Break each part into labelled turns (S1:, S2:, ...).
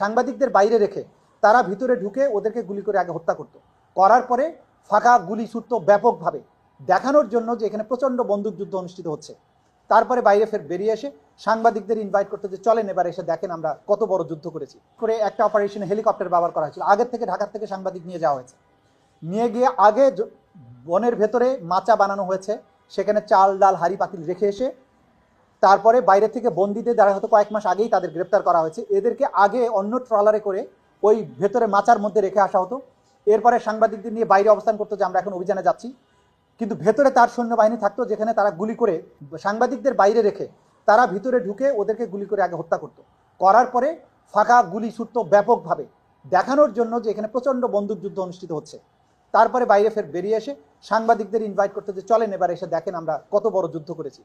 S1: সাংবাদিকদের বাইরে রেখে তারা ভিতরে ঢুকে ওদেরকে গুলি করে আগে হত্যা করতো। করার পরে ফাঁকা গুলি ছুটত ব্যাপকভাবে, দেখানোর জন্য যে এখানে প্রচণ্ড বন্দুকযুদ্ধ অনুষ্ঠিত হচ্ছে। তারপরে বাইরে ফের বেরিয়ে এসে সাংবাদিকদের ইনভাইট করতে যে চলেন, এবার এসে দেখেন আমরা কত বড় যুদ্ধ করেছি। করে একটা অপারেশনে হেলিকপ্টার ব্যবহার করা হয়েছিল। আগের থেকে ঢাকার থেকে সাংবাদিক নিয়ে যাওয়া হয়েছে। নিয়ে গিয়ে আগে বনের ভেতরে মাচা বানানো হয়েছে। সেখানে চাল, ডাল, হাড়ি, পাতিল রেখে এসে তারপরে বাইরে থেকে বন্দীদের দ্বারা হয়তো কয়েক মাস আগেই তাদের গ্রেপ্তার করা হয়েছে, এদেরকে আগে অন্য ট্রলারে করে ওই ভেতরে মাচার মধ্যে রেখে আসা হতো। এরপরে সাংবাদিকদের নিয়ে বাইরে অবস্থান করতো যে আমরা এখন অভিযানে যাচ্ছি। কিন্তু ভেতরে তার সৈন্যবাহিনী থাকতো যেখানে তারা গুলি করে সাংবাদিকদের বাইরে রেখে তারা ভিতরে ঢুকে ওদেরকে গুলি করে আগে হত্যা করতো। করার পরে ফাঁকা গুলি ছুটতো ব্যাপকভাবে, দেখানোর জন্য যে এখানে প্রচণ্ড বন্দুকযুদ্ধ অনুষ্ঠিত হচ্ছে। তারপরে বাইরে ফের বেরিয়ে এসে সাংবাদিকদের ইনভাইট করতে যে, চলেন এবার এসে দেখেন আমরা কত বড় যুদ্ধ করেছি।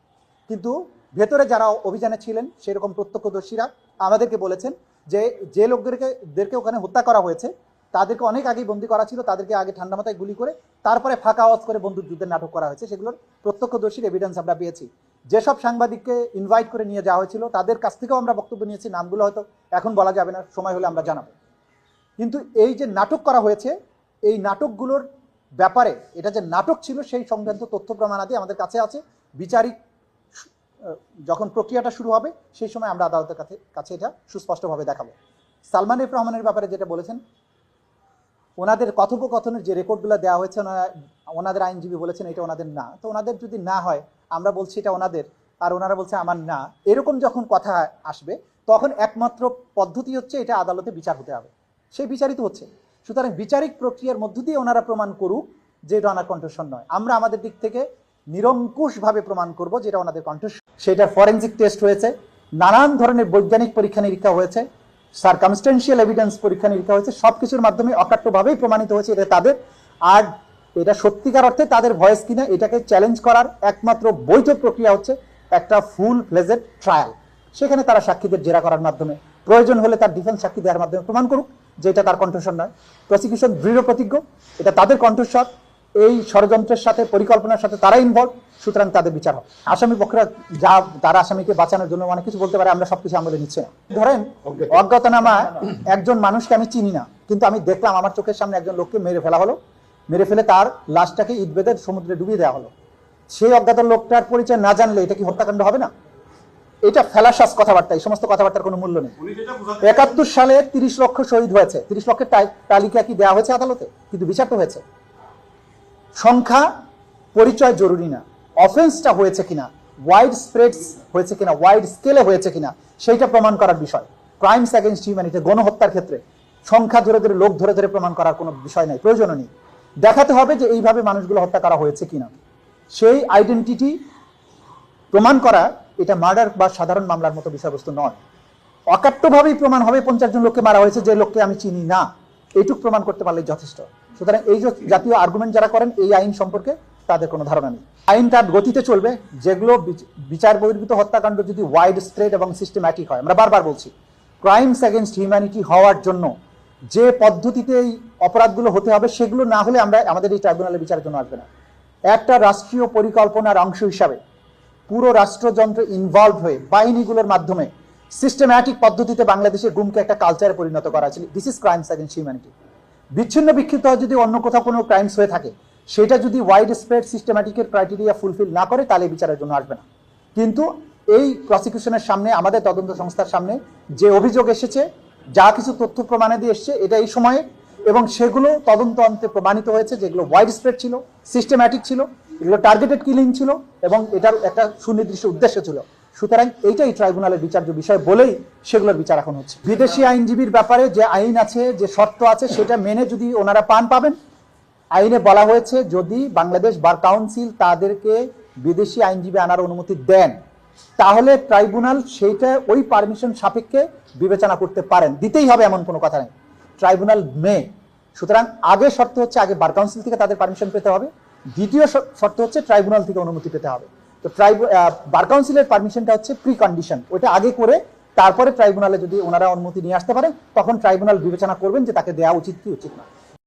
S1: কিন্তু ভেতরে যারা অভিযানে ছিলেন, সেরকম প্রত্যক্ষদর্শীরা আমাদেরকে বলেছেন যে যে লোকদেরকে, দেরকে ওখানে হত্যা করা হয়েছে, তাদেরকে অনেক আগেই বন্দি করা ছিল, তাদেরকে আগে ঠান্ডা মাথায় গুলি করে তারপরে ফাঁকা আওয়াজ করে বন্দুক যুদ্ধের নাটক করা হয়েছে। সেগুলোর প্রত্যক্ষদর্শীর এভিডেন্স আমরা পেয়েছি। যেসব সাংবাদিককে ইনভাইট করে নিয়ে যাওয়া হয়েছিল, তাদের কাছ থেকেও আমরা বক্তব্য নিয়েছি। নামগুলো হয়তো এখন বলা যাবে না, সময় হলে আমরা জানাব। কিন্তু এই যে নাটক করা হয়েছে, এই নাটকগুলোর ব্যাপারে, এটা যে নাটক ছিল, সেই সংক্রান্ত তথ্য প্রমাণাদি আমাদের কাছে আছে। বিচারিক যখন প্রক্রিয়াটা শুরু হবে, সেই সময় আমরা আদালতের কাছে কাছে এটা সুস্পষ্টভাবে দেখাবো। সালমান এফ রহমানের ব্যাপারে যেটা বলেছেন, ওনাদের কথোপকথনের যে রেকর্ডগুলো দেওয়া হয়েছে ওনারা ওনাদের আইনজীবী বলেছেন এটা ওনাদের না। তো ওনাদের যদি না হয়, আমরা বলছি এটা ওনাদের, আর ওনারা বলছে আমার না। এরকম যখন কথা আসবে, তখন একমাত্র পদ্ধতি হচ্ছে এটা আদালতে বিচার হতে হবে। সেই বিচারিত হচ্ছে। সুতরাং বিচারিক প্রক্রিয়ার মধ্য দিয়ে ওনারা প্রমাণ করুক যে এটা কণ্ঠস্বর নয়। আমরা আমাদের দিক থেকে নিরঙ্কুশভাবে প্রমাণ করব যেটা ওনাদের কণ্ঠস্বর। সেটার ফরেন্সিক টেস্ট হয়েছে, নানান ধরনের বৈজ্ঞানিক পরীক্ষা নিরীক্ষা হয়েছে সার্কামস্টেন্সিয়াল এভিডেন্স পরীক্ষা নিরীক্ষা হয়েছে সব কিছুর মাধ্যমে অকাট্যভাবেই প্রমাণিত হয়েছে এটা তাদের। আর এটা সত্যিকার অর্থে তাদের ভয়েস কিনা, এটাকে চ্যালেঞ্জ করার একমাত্র বৈধ প্রক্রিয়া হচ্ছে একটা ফুল ফ্লেজেড ট্রায়াল সেখানে তারা সাক্ষীদের জেরা করার মাধ্যমে, প্রয়োজন হলে তার ডিফেন্স সাক্ষী দেওয়ার মাধ্যমে প্রমাণ করুক যে এটা তার কণ্ঠস্বর নয়। প্রসিকিউশন দৃঢ় প্রতিজ্ঞ এটা তাদের কণ্ঠস্বর। এই ষড়যন্ত্রের সাথে পরিকল্পনার সাথে তারা ইনভলভ সুতরাং তাদের বিচার হবে। আসামি পক্ষরা যা তারা আসামিকে বাঁচানোর জন্য অনেক কিছু বলতে পারে আমরা সবকিছু আমলে নিচ্ছি না। ধরেন অজ্ঞাতনামা একজন মানুষকে আমি চিনি না কিন্তু আমি দেখলাম আমার চোখের সামনে একজন লোককে মেরে ফেলা হলো। মেরে ফেলে তার লাশটাকে বেঁধে সমুদ্রে ডুবিয়ে দেওয়া হলো। সেই অজ্ঞাত লোকটার পরিচয় না জানলে এটা কি হত্যাকাণ্ড হবে না? এটা ফেলাশ্বাস কথাবার্তা এই সমস্ত কথাবার্তার কোনো মূল্য নেই। একাত্তর সালে তিরিশ লক্ষ শহীদ হয়েছে। তিরিশ লক্ষের তালিকা কি দেওয়া হয়েছে আদালতে? কিন্তু বিচার তো হয়েছে। সংখ্যা, পরিচয় জরুরি না। অফেন্সটা হয়েছে কিনা? ওয়াইড স্প্রেড হয়েছে কিনা? ওয়াইড স্কেলে হয়েছে কিনা? সেইটা প্রমাণ করার বিষয়। ক্রাইমস অ্যাগেনস্ট হিউম্যানিটি গণহত্যার ক্ষেত্রে। সংখ্যা ধরে ধরে, লোক ধরে ধরে প্রমাণ করার কোনো বিষয় নাই, প্রয়োজনও নেই। দেখাতে হবে যে এইভাবে মানুষগুলো হত্যা করা হয়েছে কিনা। সেই আইডেন্টিটি প্রমাণ করা এটা মার্ডার বা সাধারণ মামলার মতো বিষয়বস্তু নয়। অকাট্যভাবেই প্রমাণ হবে পঞ্চাশ জন লোককে মারা হয়েছে, যে লোককে আমি চিনি না। এইটুক প্রমাণ করতে পারলে যথেষ্ট। সুতরাং এই যে জাতীয় আর্গুমেন্ট যারা করেন, এই আইন সম্পর্কে তাদের কোনো ধারণা নেই। আইন তার গতিতে চলবে, যেগুলো বিচার বহির্ভূত হত্যাকাণ্ড যদি ওয়াইড স্প্রেড এবং সিস্টেম্যাটিক হয়। আমরা বারবার বলছি ক্রাইমস অ্যাগেনস্ট হিউম্যানিটি হওয়ার জন্য যে পদ্ধতিতে এই অপরাধগুলো হতে হবে, সেগুলো না হলে আমরা আমাদের এই ট্রাইব্যুনালে বিচারের জন্য আসবে না। একটা রাষ্ট্রীয় পরিকল্পনার অংশ হিসাবে পুরো রাষ্ট্রযন্ত্র ইনভলভ হয়ে বাহিনীগুলোর মাধ্যমে সিস্টেম্যাটিক পদ্ধতিতে বাংলাদেশের গুমকে একটা কালচারে পরিণত করা হয়েছিল। This is crimes against humanity বিচ্ছিন্ন বিক্ষিপ্ত যদি অন্য কোথাও কোনো ক্রাইমস হয়ে থাকে, সেটা যদি ওয়াইড স্প্রেড সিস্টেম্যাটিকের ক্রাইটেরিয়া ফুলফিল না করে, তাহলে বিচারের জন্য আসবে না। কিন্তু এই প্রসিকিউশনের সামনে, আমাদের তদন্ত সংস্থার সামনে যে অভিযোগ এসেছে, যা কিছু তথ্য প্রমাণে দিয়ে এসছে, এটা এই সময়ে, এবং সেগুলো তদন্ত অন্তে প্রমাণিত হয়েছে, যেগুলো ওয়াইড স্প্রেড ছিল সিস্টেম্যাটিক ছিল, এগুলো টার্গেটেড কিলিং ছিল, এবং এটার একটা সুনির্দিষ্ট উদ্দেশ্য ছিল। সুতরাং এইটাই ট্রাইব্যুনালের বিচার্য বিষয় বলেই সেগুলোর বিচার এখন হচ্ছে। বিদেশি আইনজীবীর ব্যাপারে যে আইন আছে, যে শর্ত আছে, সেটা মেনে যদি ওনারা পান পাবেন। আইনে বলা হয়েছে, যদি বাংলাদেশ বার কাউন্সিল তাদেরকে বিদেশি আইনজীবী আনার অনুমতি দেন, তাহলে ট্রাইব্যুনাল সেইটা ওই পারমিশন সাপেক্ষে বিবেচনা করতে পারেন। দিতেই হবে এমন কোনো কথা নেই। ট্রাইব্যুনাল মে। সুতরাং আগে শর্ত হচ্ছে, আগে বার কাউন্সিল থেকে তাদের পারমিশন পেতে হবে। দ্বিতীয় শর্ত হচ্ছে, ট্রাইব্যুনাল থেকে অনুমতি পেতে হবে। তো ট্রাইব বার কাউন্সিলের পারমিশনটা হচ্ছে প্রি কন্ডিশন ওইটা আগে করে তারপরে ট্রাইব্যুনালে যদি ওনারা অনুমতি নিয়ে আসতে পারে তখন ট্রাইব্যুনাল বিবেচনা করবেন যে তাকে দেওয়া উচিত কি উচিত না।